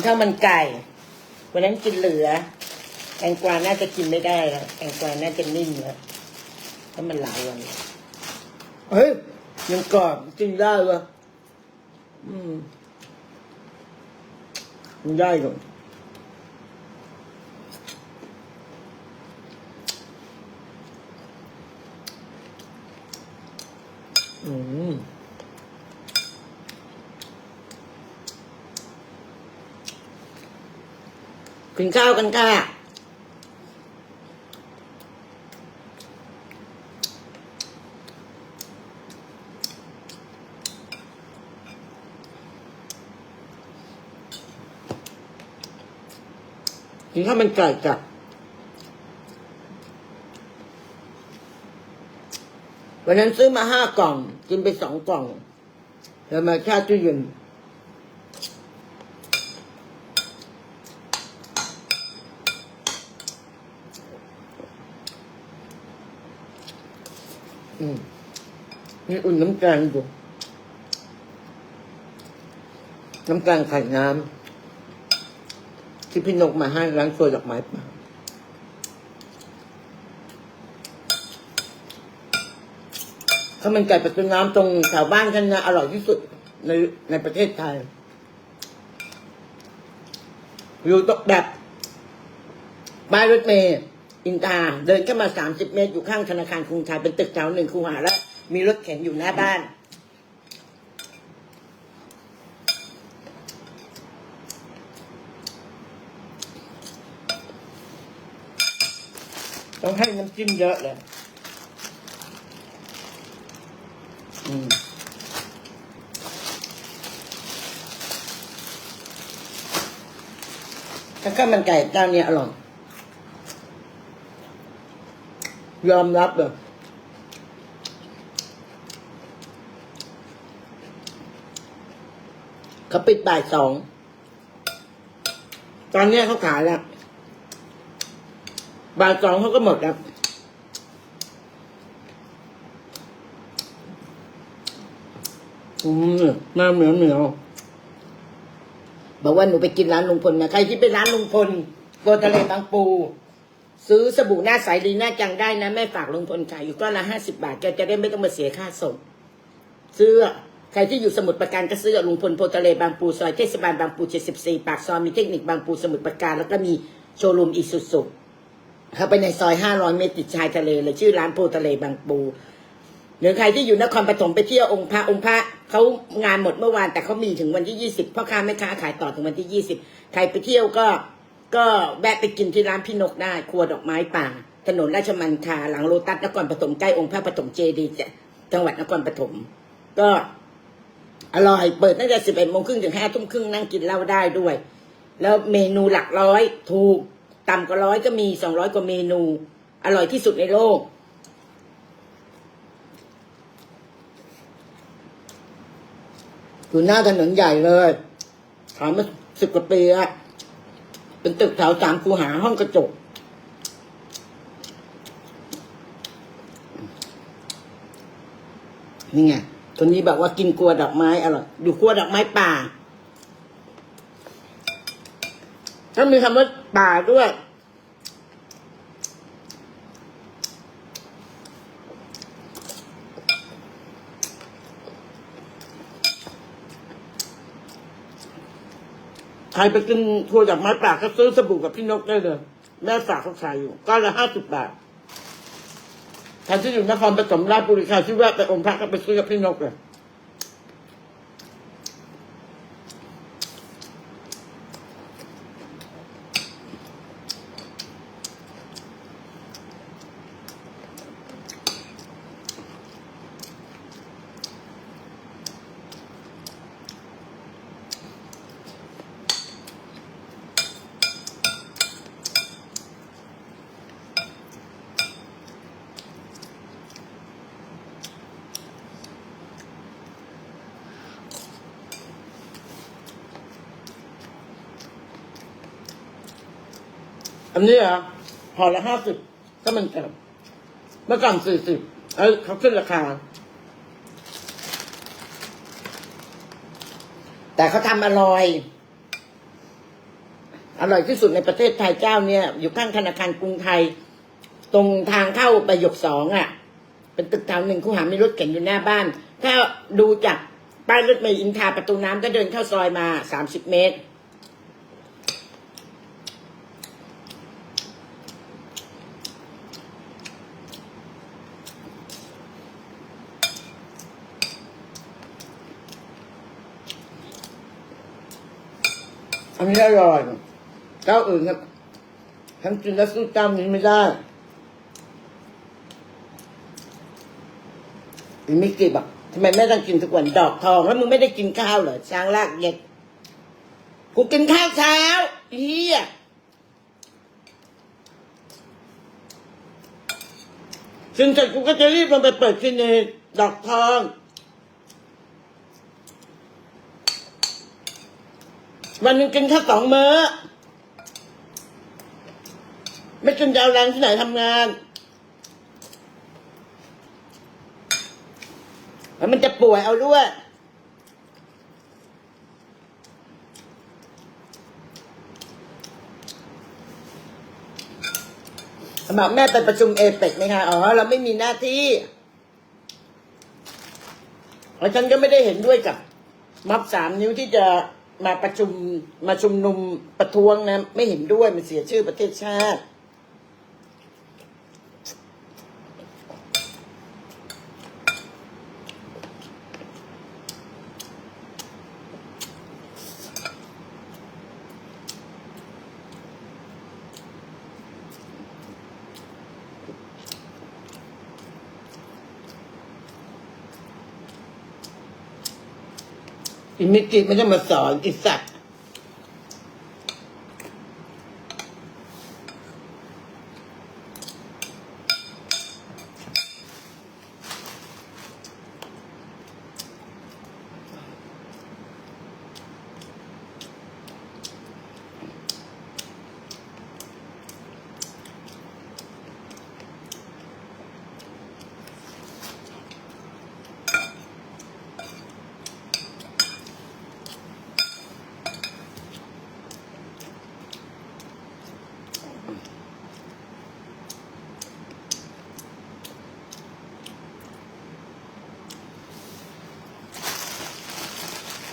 กินข้าวมันไก่ วันนั้นกินเหลือ แตงกวาน่าจะกินไม่ได้แล้วแตงกวาน่าจะนิ่มแล้วถ้ามันหลายวันเฮ้ยยังกรอบกินได้วะอืมมันได้ก่อนอืม กินข้าวกันค่ะกินข้าวมันไก่จ้ะวันนั้นซื้อมาห้ากล่อง กินไปสองกล่องแล้วมาแช่ตู้เย็น อืมนี่อุ่นน้ำแกงอยู่น้ำแกงไข่น้ำที่พี่นกมาให้ร้านครัวดอกไม้ป่าข้าวมันไก่ประตูน้ำตรงแถวบ้านฉันนะอร่อยที่สุดในในประเทศไทยอยู่ตกแบบบ้านรถเมย์ อินตาเดินเข้ามาสามสิบเมตรอยู่ข้างธนาคารกรุงไทยเป็นตึกแถวหนึ่งคูหาแล้ว มีรถเข็นอยู่หน้าบ้าน ต้องให้น้ำจิ้มเยอะเลยอืมถ้าข้าวมันไก่เจ้าเนี้ยอร่อย ยอมรับเลยเขาปิดบ่ายสอง ตอนนี้เขาขายแล้ว บ่ายสองเขาก็หมดแล้ว อืมน้ำเหนียวเหนียวบอกว่าหนูไปกินร้านลุงพลมาใครที่ไปร้านลุงพลโกทะเลบางปู ซื้อสบู่หน้าใสดีหน้าจังได้นะ แม่ฝากลุงพลขายอยู่ก้อนละห้าสิบาทแกจะได้ไม่ต้องมาเสียค่าส่งซื้อใครที่อยู่สมุทรปราการก็ซื้อลุงพลโพทะเลบางปูซอยเทศบาลบางปูเจ็ดสิบสี่ปากซอยมีเทคนิคบางปูสมุทรปราการแล้วก็มีโชว์รูมอีสุสุเข้าไปในซอยห้าร้อยเมตรติดชายทะเลเลยชื่อร้านโพทะเลบางปูหรือใครที่อยู่นครปฐมไปเที่ยวองค์พระองค์พระเขางานหมดเมื่อวานแต่เขามีถึงวันที่ยี่สิบพ่อค้าแม่ค้าขายต่อถึงวันที่ยี่สิบใครไปเที่ยวก็ ก็แวะไปกินที่ร้านพี่นกได้ครัวดอกไม้ป่า ถนนราชมันคาหลังโลตัสนครปฐมใกล้องค์พระปฐมเจดีย์จังหวัดนครปฐมก็อร่อยเปิดตั้งแต่สิบเอ็ดโมงครึ่งถึงห้าทุ่มครึ่งนั่งกินเหล้าได้ด้วย แล้วเมนูหลักร้อยถูกต่ำกว่าร้อยก็มีสองร้อยกว่าเมนู อร่อยที่สุดในโลก อยู่หน้าถนนใหญ่เลยขายมาสิบกว่าปีแล้ว เป็นตึกแถวสามคูหาห้องกระจก นี่ไงคนนี้บอกว่ากินกลัวดอกไม้อร่อยอยู่กลัวดอกไม้ป่า ถ้ามีคำว่าป่าด้วย รไปกินทัวร์จากไม้ป่าก็ซื้อสบู่กับพี่นกได้เลย แม่ฝากเขาขายอยู่ก้อนละห้าสิบบาทท่านที่อยู่นครปฐมราชบุรีใครที่แวะไปองค์พระก็ไปซื้อกับพี่นกเลย นนี้อะห่อละห้าสิบถ้ามันแก่เมื่อก่อนสี่สิบเอ้ยเขาขึ้นราคา แต่เขาทำอร่อย อร่อยที่สุดในประเทศไทยเจ้าเนี่ย อยู่ข้างธนาคารกรุงไทย ตรงทางเข้าประยคสองอะ เป็นตึกแถวหนึ่งคู่หามีรถเข็นอยู่หน้าบ้าน ถ้าดูจากป้ายรถเมล์อินทาประตูน้ำก็เดินเข้าซอยมาสามสิบเมตร อันนี้อร่อยเจ้าอื่นครับทั้งกินแล้วสู้เจ้านี้ไม่ได้อีมิกิบอกทำไมไม่ต้องกินทุกวันดอกทองแล้วมึงไม่ได้กินข้าวเหรอช้างลากเย็ดกูกินข้าวเช้าเฮียซึ่งเสร็จกูก็จะรีบลงไปเปิดคลินิกดอกทอง วันหนึงกินแค่สองมื้อ ไม่กินจะเอาแรงที่ไหนทำงาน แล้วมันจะป่วยเอาด้วย บอกแม่ไปประชุมเอเปกไหมคะอ๋อ เราไม่มีหน้าที่ แล้วฉันก็ไม่ได้เห็นด้วยกับม็อบสามนิ้วที่จะ มาประชุมมาชุมนุมประท้วงนะ ไม่เห็นด้วยมันเสียชื่อประเทศชาติ อิมิจิไม่ได้มาสอนอิสัตว์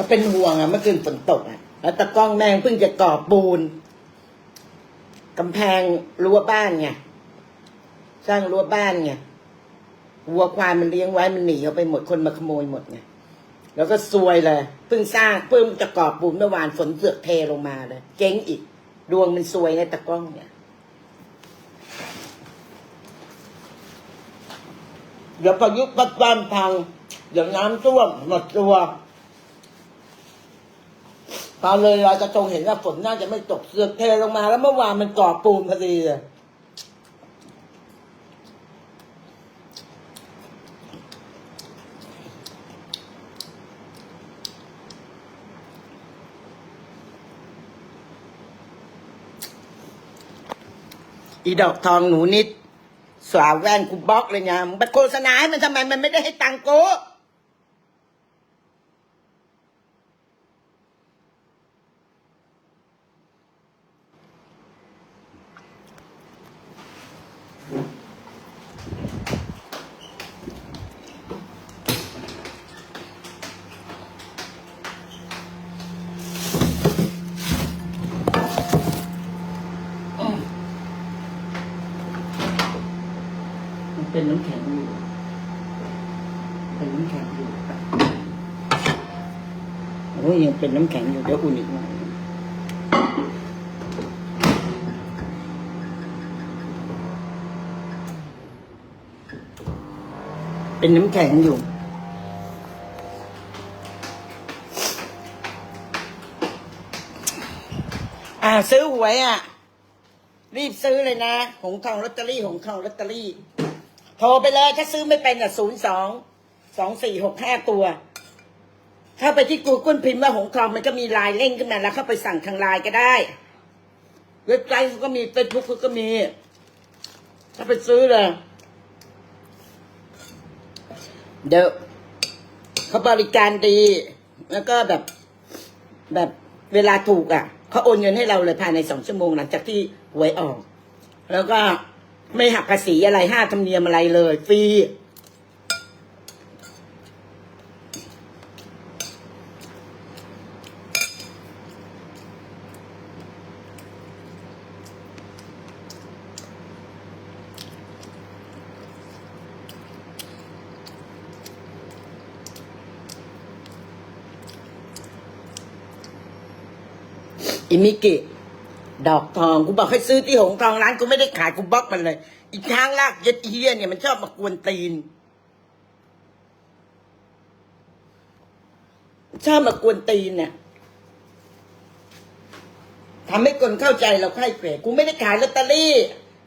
เป็นห่วงอะเมื่อคืนฝนตกอะแล้วตะกล้องแม่งเพิ่งจะก่อปูนกำแพงรั้วบ้านไงสร้างรั้วบ้านไงวัวควายมันเลี้ยงไว้มันหนีเอาไปหมดคนมาขโมยหมดไงแล้วก็ซวยเลยเพิ่งสร้างเพิ่งจะก่อปูนเมื่อวานฝนเสือกเทลงมาเลยเจ๊งอีก ดวงมันซวยในตะกล้องเนี่ยเดี๋ยวพายุปัดบ้านพังเดี๋ยวน้ำท่วมหมดตัว อเลยเราจะทงเห็นว่าฝนน่าจะไม่ตกเสือกเทลงมา แล้วเมื่อวานมันก่อปูนพอดีเลยอีดอกทองหนูนิด สาวแว่นกูบล็อกเลยไงมึงไปโฆษณาให้มันทำไมมันไม่ได้ให้ตังค์กู มันเป็นน้ำแข็งอยู่ เป็นน้ำแข็งอยู่โอ้ยยัง เป็นน้ำแข็งอยู่เดี๋ยวอุ่นอีกหน่อยเป็นน้ำแข็งอยู่อ่าซื้อหวยอะ รีบซื้อเลยนะ หงทองลอตเตอรี่ หงทองลอตเตอรี่ โทรไปเลย ถ้าซื้อไม่เป็นอะศูนย์สองสองสี่หกห้าตัว เข้าไปที่ Google พิมพ์ว่าหงทองมันก็มีไลน์เล่งขึ้นมาแล้วเข้าไปสั่งทางไลน์ก็ได้ เว็บไซต์เขาก็มีเฟซบุ๊กเขาก็มีถ้าไปซื้อเลยเดี๋ยวเขาบริการดี แล้วก็แบบแบบเวลาถูกอะเขาโอนเงินให้เราเลยภายในสองชั่วโมงหลังจากที่หวยออก แล้วก็ไม่หักภาษีอะไรห้าธรรมเนียมอะไรเลย ฟรี อิมิกิดอกทองกูบอกให้ซื้อที่หงทองร้านกูไม่ได้ขายกูบล็อกมันเลย อีกทางลากยัดเฮียเนี่ยมันชอบมากวนตีน ชอบมากวนตีนเนี่ยทำให้คนเข้าใจเราใคร่เกรกูไม่ได้ขายลอตเตอรี่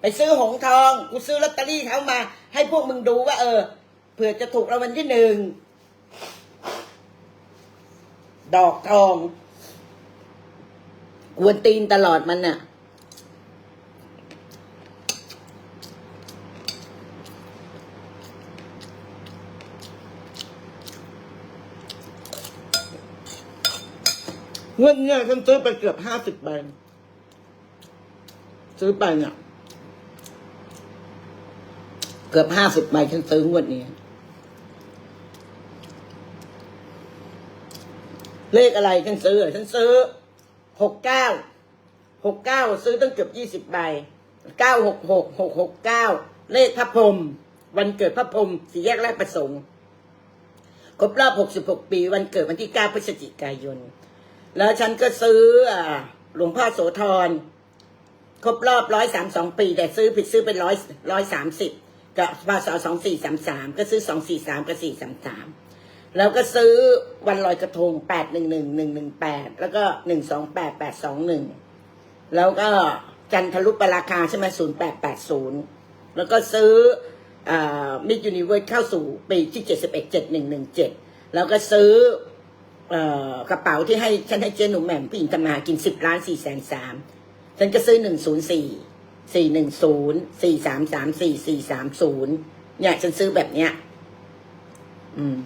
ไปซื้อหงทอง กูซื้อลอตเตอรี่เขามา ให้พวกมึงดูว่า เออเผื่อจะถูกรางวัลที่หนึ่งดอกทอง วนตีนตลอดมันน่ะ เงินเนี่ยฉันซื้อไปเกือบห้าสิบใบซื้อไปเนี่ยเกือบห้าสิบใบฉันซื้องวดนี้ เลขอะไรฉันซื้อเหรอฉันซื้อ หกเก้าหกเก้าซื้อตั้งเกือบยี่สิบใบเก้าหกหกหกหกเก้าเลขพระพรหมวันเกิดพระพรหมสี่แยกแรกประสงค์ครบรอบหกสิบหกปี วันเกิดวันที่เก้าพฤศจิกายน แล้วฉันก็ซื้ออหลวงพ่อโสธรครบรอบร้อยสามสองปี แต่ซื้อผิดซื้อเป็นร้อยร้อยสามสิบกับพศสองสี่สามสามก็ซื้อสองสี่สามกับสี่สามสาม แล้วก็ซื้อวันลอยกระทงแปดหนึ่งหนึ่งหนึ่งหนึ่งแปดแล้วก็หนึ่งสองแปดแปดสองหนึ่งแล้วก็จันทรุปราคาใช่ไหมศูนย์แปดแปดศูนย์แล้วก็ซื้อมิดยูนิเวิร์สเข้าสู่ปีที่เจ็ดสิบเอ็ดเจ็ดหนึ่งหนึ่งเจ็ดแล้วก็ซื้อกระเป๋าที่ให้ฉันให้เจ๊หนุ่มแหม่มผู้หญิงทำมาหากินสิบล้านสี่แสนสามฉันก็ซื้อหนึ่งศูนย์สี่สี่หนึ่งศูนย์สี่สามสามสี่สี่สามศูนย์เนี่ยฉันซื้อแบบเนี้ย อืม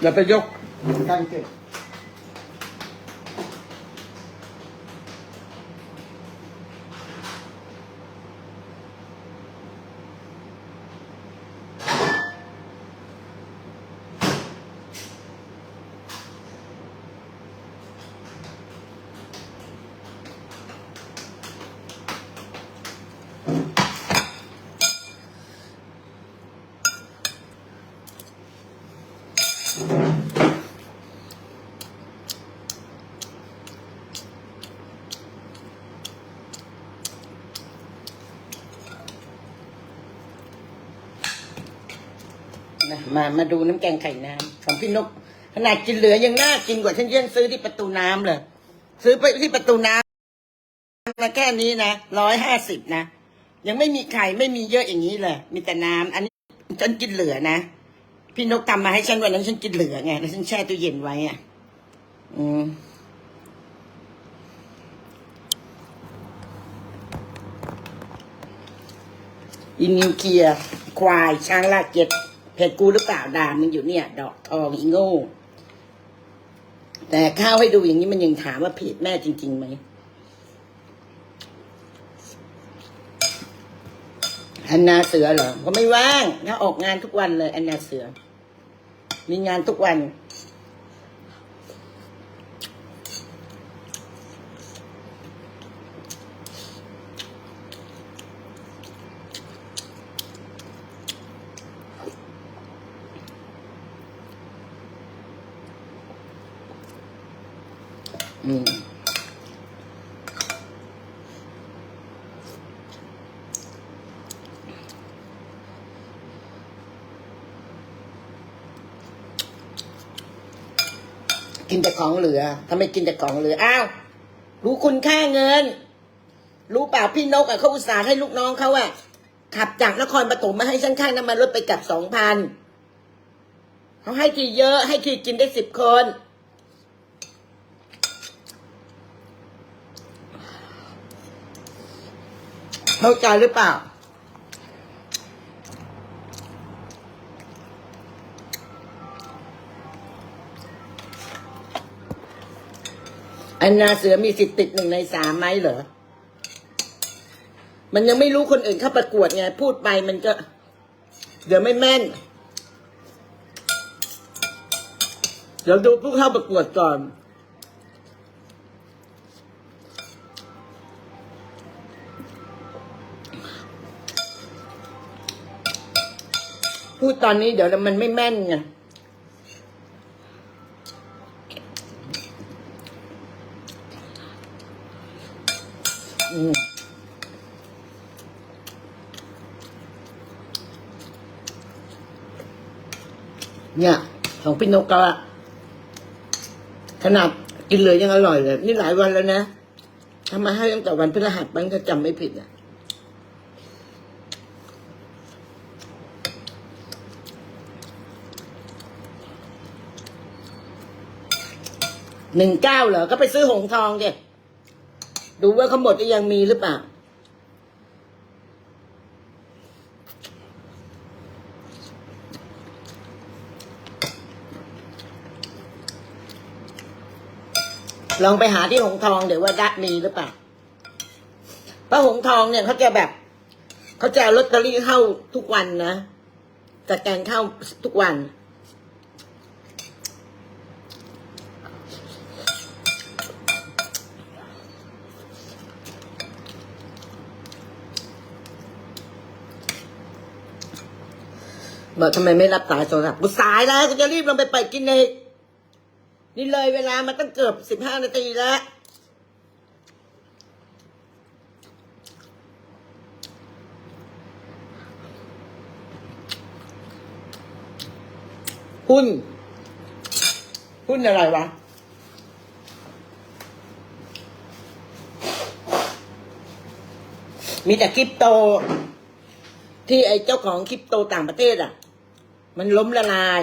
อย่า มามาดูน้ำแกงไข่น้ำของพี่นกขนาดกินเหลือยังน่ากินกว่าฉันยังซื้อที่ประตูน้ำเลยซื้อไปที่ประตูน้ำมาแค่นี้นะร้อยห้าสิบนะยังไม่มีไข่ไม่มีเยอะอย่างนี้เลยมีแต่น้ำอันนี้ฉันกินเหลือนะพี่นกทำมาให้ฉันวันนั้นฉันกินเหลือไงแล้วฉันแช่ตู้เย็นไว้อะ อืมอินิวเคียควายช้างลากเจ็ด เพจกูหรือเปล่าด่ามึงอยู่เนี่ย ดอกทองอีโง่ แต่ข้าวให้ดูอย่างนี้มันยังถามว่าเพจแม่จริงๆไหมอันนาเสือเหรอ ก็ไม่ว่างถ้าออกงานทุกวันเลยอันนาเสือ มีงานทุกวัน อืมกินแต่ของเหลือทำไมกินแต่ของเหลือ อ้าว รู้คุณค่าเงิน รู้เปล่าพี่นกอะเขาอุตส่าห์ให้ลูกน้องเขาอะ ขับจากนครปฐมมาให้ฉันค่าน้ำมันรถไปกลับสองพัน เขาให้ทีเยอะ ให้ทีกินได้สิบคน เข้าใจหรือเปล่า อันนาเสือมีสิทธิ์ติดหนึ่งในสามไหมเหรอ มันยังไม่รู้คนอื่นเข้าประกวดไง พูดไปมันก็ เดี๋ยวไม่แม่น เดี๋ยวดูผู้เข้าประกวดก่อน พูดตอนนี้เดี๋ยวมันไม่แม่นไงอืมเนี่ย ของพี่นกก็ขนาดกินเลยยังอร่อยเลย นี่หลายวันแล้วนะทำมาให้ตั้งแต่วันพฤหัสมันก็จำไม่ผิดอะ หนึ่งเก้าเหรอ ก็ไปซื้อหงทองเด็ดูว่าเขาหมดยังมีหรือเปล่า ลองไปหาที่หงทองเดี๋ยวว่าดักมีหรือเปล่าพระหงทองเนี่ยเขาจะแบบ เขาจะลอตเตอรี่เข้าทุกวันนะแต่แกนเข้าทุกวัน บอกทำไมไม่รับสายโทรศัพท์กูสายแล้วกูจะรีบลงไปเปิดกินเองนี่เลยเวลามันตั้งเกือบสิบห้านาทีแล้วหุ้น หุ้นอะไรวะ มีแต่คริปโต ที่ไอ้เจ้าของคริปโตต่างประเทศอะ มันล้มละลาย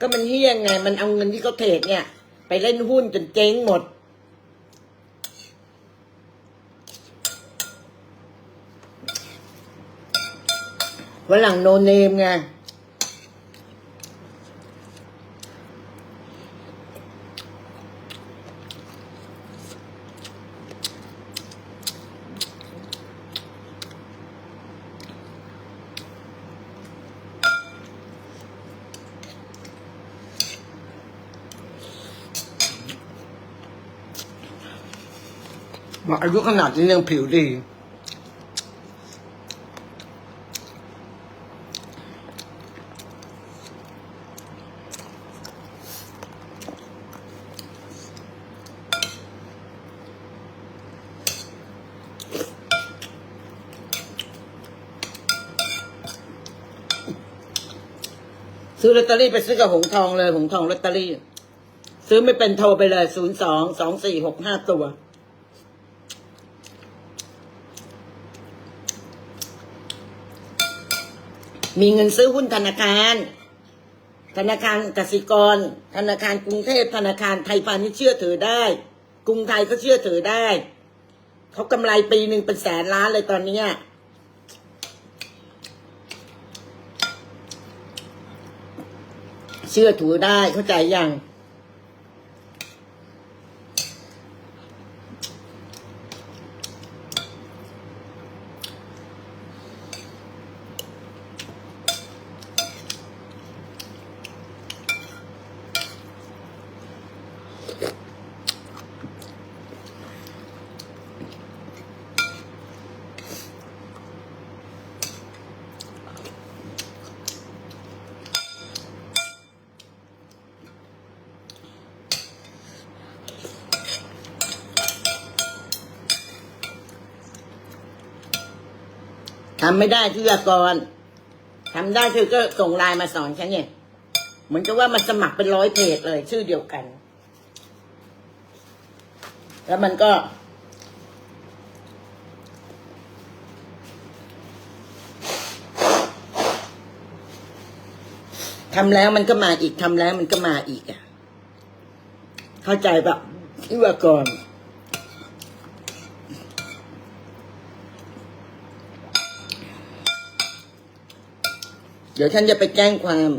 ก็มันเฮี้ยงไง มันเอาเงินที่เขาเทรดเนี่ย ไปเล่นหุ้นจนเจ๊งหมด วันหลังโนเนมไง อกอายุขนาดนี้ยังผิวดี ซื้อลอตเตอรี่ไปซื้อกับหงทองเลย หงทองลอตเตอรี่ ซื้อไม่เป็นโทรไปเลยศูนย์สองสองสี่หกห้าตัว มีเงินซื้อหุ้นธนาคาร ธนาคารกสิกร ธนาคารกรุงเทพธนาคารไทยพาณิชย์เชื่อถือได้ กรุงไทยก็เชื่อถือได้เขากำไรปีหนึ่งเป็นแสนล้านเลยตอนเนี้ยเชื่อถือได้เข้าใจยัง ทำไม่ได้ที่ละกอนทำได้เธอก็ส่งไลน์มาสอนฉันเนี่ยเหมือนกับว่ามันสมัครเป็นร้อยเพจเลย ชื่อเดียวกัน แล้วมันก็ทำแล้วมันก็มาอีกทำแล้วมันก็มาอีกอะ เข้าใจแบบที่ว่าก่อน เดี๋ยวฉันจะไปแจ้งความ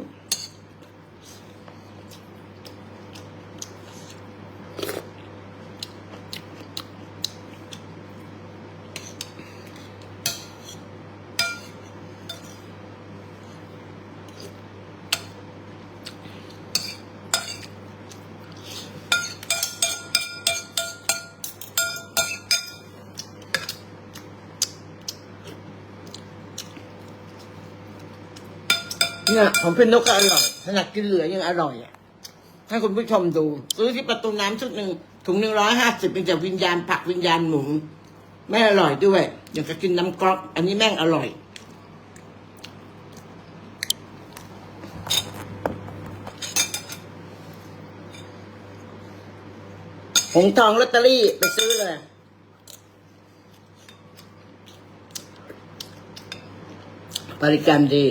เนี่ยของพี่นกก็อร่อยขนาดกินเหลือยังอร่อยอะให้คุณผู้ชมดู ซื้อที่ประตูน้ำชุดหนึ่งถุงหนึ่งร้อยห้าสิบเป็นจากวิญญาณผักวิญญาณหมูไม่อร่อยด้วยอย่างกับกินน้ำก๊อกอันนี้แม่งอร่อยหงทองลอตเตอรี่ไปซื้อเลยบริการดี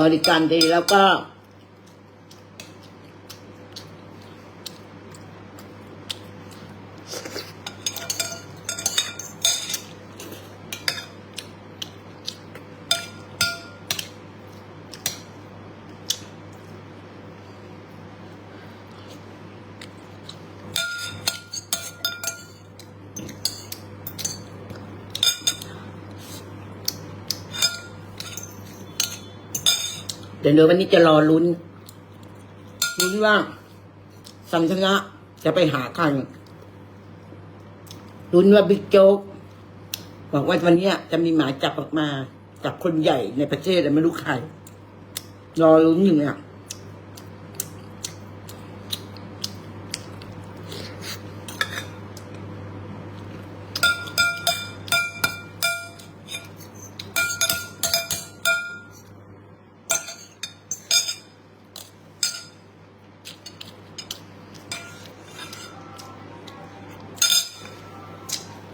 บริการดีแล้วก็ เดี๋ยวเดี๋ยววันนี้จะรอลุ้นลุ้นว่าสันทนะจะไปหาใครลุ้นว่าบิ๊กโจ๊กบอกว่าวันนี้จะมีหมายจับออกมา จากคนใหญ่ในประเทศแต่ไม่รู้ใครรอลุ้นอยู่เนี่ย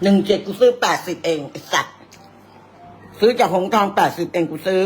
หนึ่งเจ็ดกูซื้อแปดสิบเองไอ้สัตว์ซื้อจากหงทองแปดสิบเองกูซื้อ